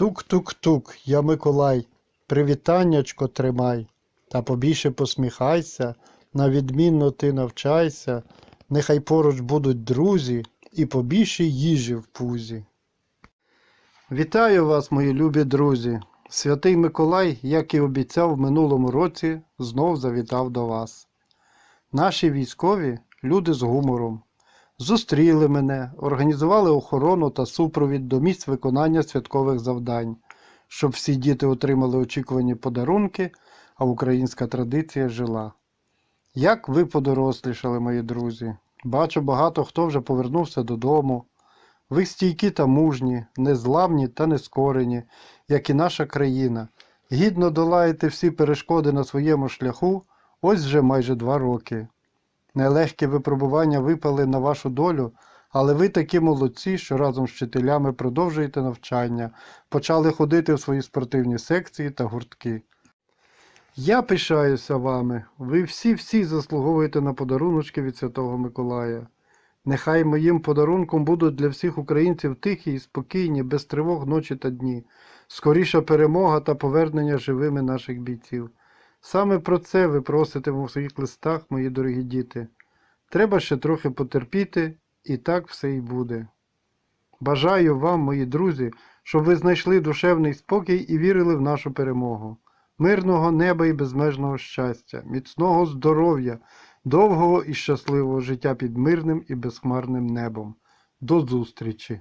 Тук-тук-тук, я Миколай, привітаннячко тримай, та побільше посміхайся, на відмінно ти навчайся, нехай поруч будуть друзі і побільше їжі в пузі. Вітаю вас, мої любі друзі! Святий Миколай, як і обіцяв в минулому році, знов завітав до вас. Наші військові люди з гумором. Зустріли мене, організували охорону та супровід до місць виконання святкових завдань, щоб всі діти отримали очікувані подарунки, а українська традиція жила. Як ви подорослішали, мої друзі? Бачу, багато хто вже повернувся додому. Ви стійкі та мужні, незламні та нескорені, як і наша країна. Гідно долаєте всі перешкоди на своєму шляху ось вже майже два роки. Нелегкі випробування випали на вашу долю, але ви такі молодці, що разом з вчителями продовжуєте навчання, почали ходити в свої спортивні секції та гуртки. Я пишаюся вами. Ви всі-всі заслуговуєте на подаруночки від Святого Миколая. Нехай моїм подарунком будуть для всіх українців тихі і спокійні, без тривог ночі та дні, скоріша перемога та повернення живими наших бійців. Саме про це ви просите в своїх листах, мої дорогі діти. Треба ще трохи потерпіти, і так все й буде. Бажаю вам, мої друзі, щоб ви знайшли душевний спокій і вірили в нашу перемогу. Мирного неба і безмежного щастя, міцного здоров'я, довгого і щасливого життя під мирним і безхмарним небом. До зустрічі!